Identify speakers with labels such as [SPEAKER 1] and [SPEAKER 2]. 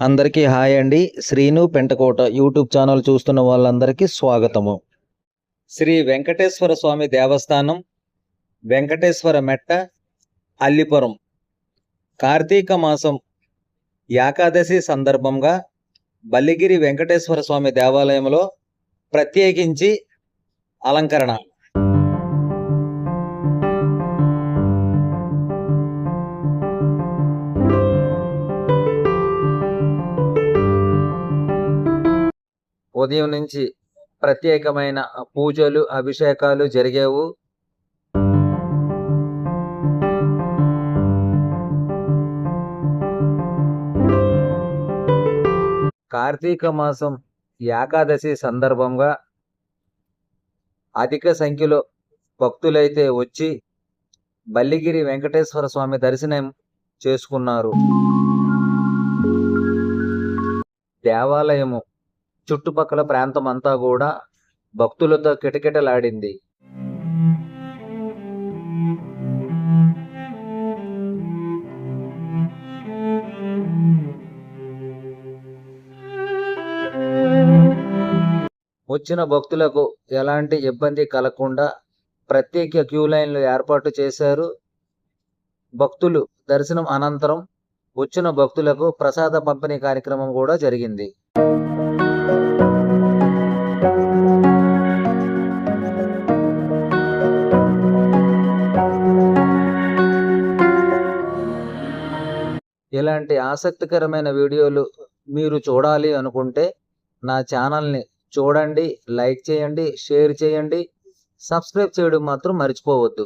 [SPEAKER 1] అందరికీ హాయ్ అండి. Srinu Pentakota YouTube channel చూస్తున్న వాళ్ళందరికీ స్వాగతము. శ్రీ వెంకటేశ్వర స్వామి దేవస్థానం వెంకటేశ్వర మెట్ట అల్లిపురం. కార్తీక మాసం ఏకాదశి సందర్భంగా బల్లిగిరి వెంకటేశ్వర స్వామి దేవాలయంలో ప్రత్యేకించి అలంకరణ. ఉదయం నుంచి ప్రత్యేకమైన పూజలు అభిషేకాలు జరిగావు. కార్తీక మాసం ఏకాదశి సందర్భంగా అధిక సంఖ్యలో భక్తులైతే వచ్చి బల్లిగిరి వెంకటేశ్వర స్వామి దర్శనం చేసుకున్నారు. దేవాలయము చుట్టుపక్కల ప్రాంతం అంతా కూడా భక్తులతో కిటకిటలాడింది. వచ్చిన భక్తులకు ఎలాంటి ఇబ్బంది కలగకుండా ప్రత్యేక క్యూ లైన్లు ఏర్పాటు చేశారు. భక్తులు దర్శనం అనంతరం వచ్చిన భక్తులకు ప్రసాద పంపిణీ కార్యక్రమం కూడా జరిగింది. ఇలాంటి ఆసక్తికరమైన వీడియోలు మీరు చూడాలి అనుకుంటే నా ఛానల్ని చూడండి లైక్ చేయండి షేర్ చేయండి. సబ్స్క్రైబ్ చేయడం మాత్రం మర్చిపోవద్దు.